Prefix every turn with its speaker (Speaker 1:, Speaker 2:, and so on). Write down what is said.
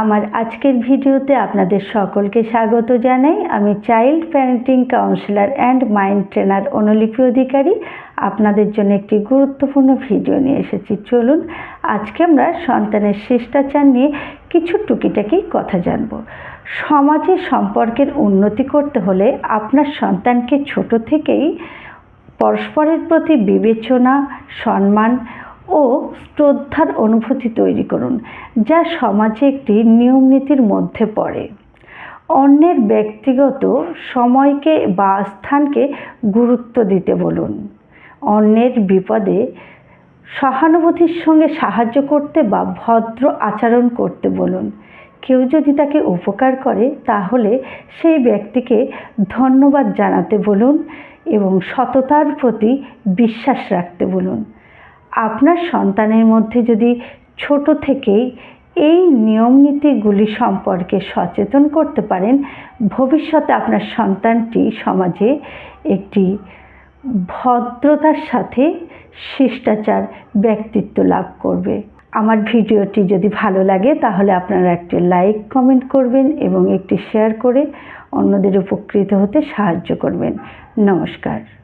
Speaker 1: আমার আজকের ভিডিওতে আপনাদের সকলকে স্বাগত জানাই। আমি child parenting counsellor and mind trainer Anulipi Adhikari. আপনাদের জন্য একটি গুরুত্বপূর্ণ ভিডিও নিয়ে এসেছি। চলুন, আজকে আমরা সন্তানের শিষ্টাচার নিয়ে কিছু টুকিটাকি কথা জানব। সমাজে সম্পর্কের উন্নতি করতে হলে আপনার সন্তানকে ছোট থেকেই পরস্পরের প্রতি বিবেচনা, সম্মান ও শ্রদ্ধার অনুভূতি তৈরি করুন, যা সমাজে একটি নিয়মনীতির মধ্যে পড়ে। অন্যের ব্যক্তিগত সময়কে বা স্থানকে গুরুত্ব দিতে বলুন। অন্যের বিপদে সহানুভূতির সঙ্গে সাহায্য করতে বা ভদ্র আচরণ করতে বলুন। কেউ যদি তাকে উপকার করে, তাহলে সেই ব্যক্তিকে ধন্যবাদ জানাতে বলুন এবং সততার প্রতি বিশ্বাস রাখতে বলুন। আপনার সন্তানের মধ্যে যদি ছোট থেকেই এই নিয়মনীতিগুলি সম্পর্কে সচেতন করতে পারেন, ভবিষ্যতে আপনার সন্তানটি সমাজে একটি ভদ্রতার সাথে শিষ্টাচার, ব্যক্তিত্ব লাভ করবে। আমার ভিডিওটি যদি ভালো লাগে, তাহলে আপনারা একটি লাইক, কমেন্ট করবেন এবং একটি শেয়ার করে অন্যদের উপকৃত হতে সাহায্য করবেন। নমস্কার।